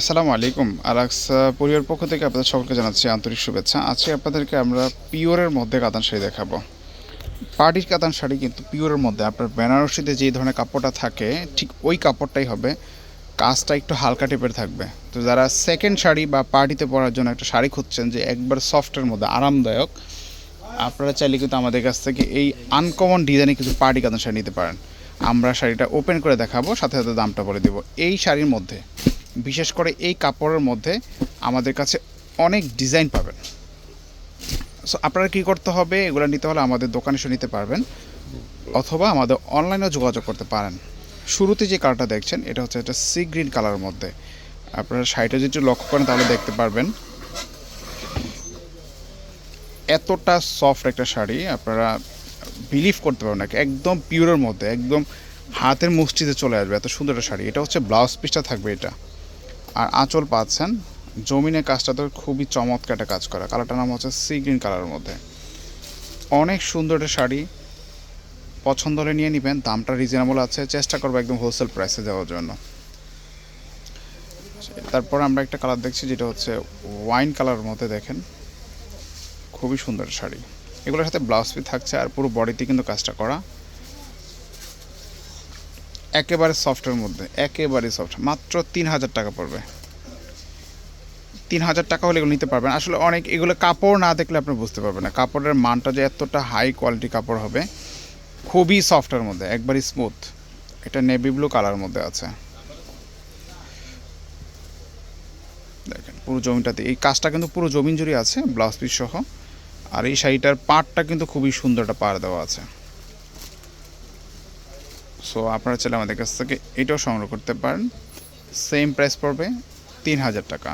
আসসালামু আলাইকুম। আলাক্স পরিবার পক্ষ থেকে আপনাদের সকলকে জানাচ্ছি আন্তরিক শুভেচ্ছা। আজকে আপনাদেরকে আমরা পিওরের মধ্যে কাতান শাড়ি দেখাবো। পার্টির কাতান শাড়ি কিন্তু পিওরের মধ্যে। আপনার বেনারসিতে যে ধরনের কাপড়টা থাকে, ঠিক ওই কাপড়টাই হবে। কাজটা একটু হালকা টাইপের থাকবে। তো যারা সেকেন্ড শাড়ি বা পার্টিতে পরার জন্য একটা শাড়ি খুঁজছেন যে একবার সফটের মধ্যে, আরামদায়ক, আপনারা চাইলে কিন্তু আমাদের কাছ থেকে এই আনকমন ডিজাইনে কিছু পার্টি কাতান শাড়ি নিতে পারেন। আমরা শাড়িটা ওপেন করে দেখাবো, সাথে সাথে দামটা বলে দেবো। এই শাড়ির মধ্যে বিশেষ করে এই কাপড়ের মধ্যে আমাদের কাছে অনেক ডিজাইন পাবেন। সো আপনারা কী করতে হবে? এগুলো নিতে হলে আমাদের দোকানে এসে নিতে পারবেন। অথবা আমাদের অনলাইনেও যোগাযোগ করতে পারেন। শুরুতে যে কালারটা দেখছেন, এটা হচ্ছে একটা সি গ্রিন কালারের মধ্যে। আপনারা শাড়িটা যদি লক্ষ্য করেন, তাহলে দেখতে পারবেন। এতটা সফট একটা শাড়ি আপনারা বিলিভ করতে পারবেন না। একদম পিওরের মধ্যে, একদম হাতের মুষ্টিতে চলে আসবে এত সুন্দর একটা শাড়ি। এটা হচ্ছে ব্লাউজ পিসটা থাকবে এটা। আর আঁচল পাচ্ছেন, জমিনের কাজটা তো খুবই চমৎকার একটা কাজ করা। কালারটার নাম হচ্ছে সি গ্রিন কালারের মধ্যে। অনেক সুন্দর একটা শাড়ি, পছন্দ হলে নিয়ে নেবেন, দামটা রিজনেবল আছে, চেষ্টা করব একদম হোলসেল প্রাইসে দেওয়ার জন্য। তারপর আমরা একটা কালার দেখছি, যেটা হচ্ছে ওয়াইন কালারের মধ্যে দেখেন। খুবই সুন্দর শাড়ি। এগুলোর সাথে ব্লাউজ পিস থাকছে আর পুরো বডিতে কিন্তু কাজটা করা। একেবারে সফটের মধ্যে একেবারে সফট। মাত্র তিন হাজার টাকা পড়বে। তিন হাজার টাকা হলে এগুলো নিতে পারবেন। আসলে অনেক এগুলো কাপড় না দেখলে আপনি বুঝতে পারবেন না। কাপড়ের মানটা যে এতটা হাই কোয়ালিটি কাপড় হবে, খুবই সফটের মধ্যে, একবারই স্মুথ এটা নেভি ব্লু কালার মধ্যে আছে। দেখেন, পুরো জমিটাতে, এই কাজটা কিন্তু পুরো জমিন জুড়ে আছে ব্লাউজ পিস সহ। আর এই শাড়িটার পাটটা কিন্তু খুবই সুন্দর একটা পাড় দেওয়া আছে। সো আপনারা চাইলে আমাদের কাছ থেকে এটাও সংগ্রহ করতে পারেন। সেম প্রাইস পড়বে তিন হাজার টাকা।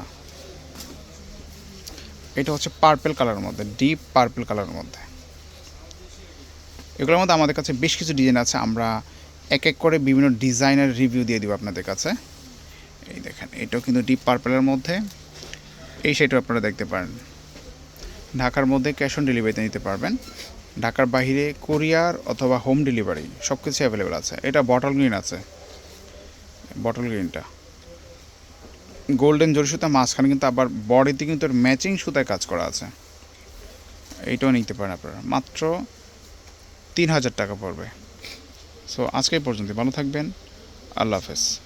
এটা হচ্ছে পার্পেল কালারের মধ্যে ডিপ পার্পেল কালারের মধ্যে। এগুলোর মধ্যে আমাদের কাছে বেশ কিছু ডিজাইন আছে। আমরা এক এক করে বিভিন্ন ডিজাইনের রিভিউ দিয়ে দিব আপনাদের কাছে। এই দেখেন, এটাও কিন্তু ডিপ পার্পেলের মধ্যে। এই শাড়িটা আপনারা দেখতে পারেন। ঢাকার মধ্যে ক্যাশ অন ডেলিভারিতে নিতে পারবেন। ঢাকার বাইরে কোরিয়ার অথবা হোম ডেলিভারি সব কিছু অ্যাভেলেবেল আছে। এটা বটল গ্রিন আছে। বটল গ্রিনটা গোল্ডেন জরি সুতা মাঝখানে কিন্তু আবার বডিতে কিন্তু ম্যাচিং সুতায় কাজ করা আছে। এইটাও নিতে পারেন আপনারা। মাত্র তিন হাজার টাকা পড়বে। সো আজকে পর্যন্ত ভালো থাকবেন। আল্লাহ হাফেজ।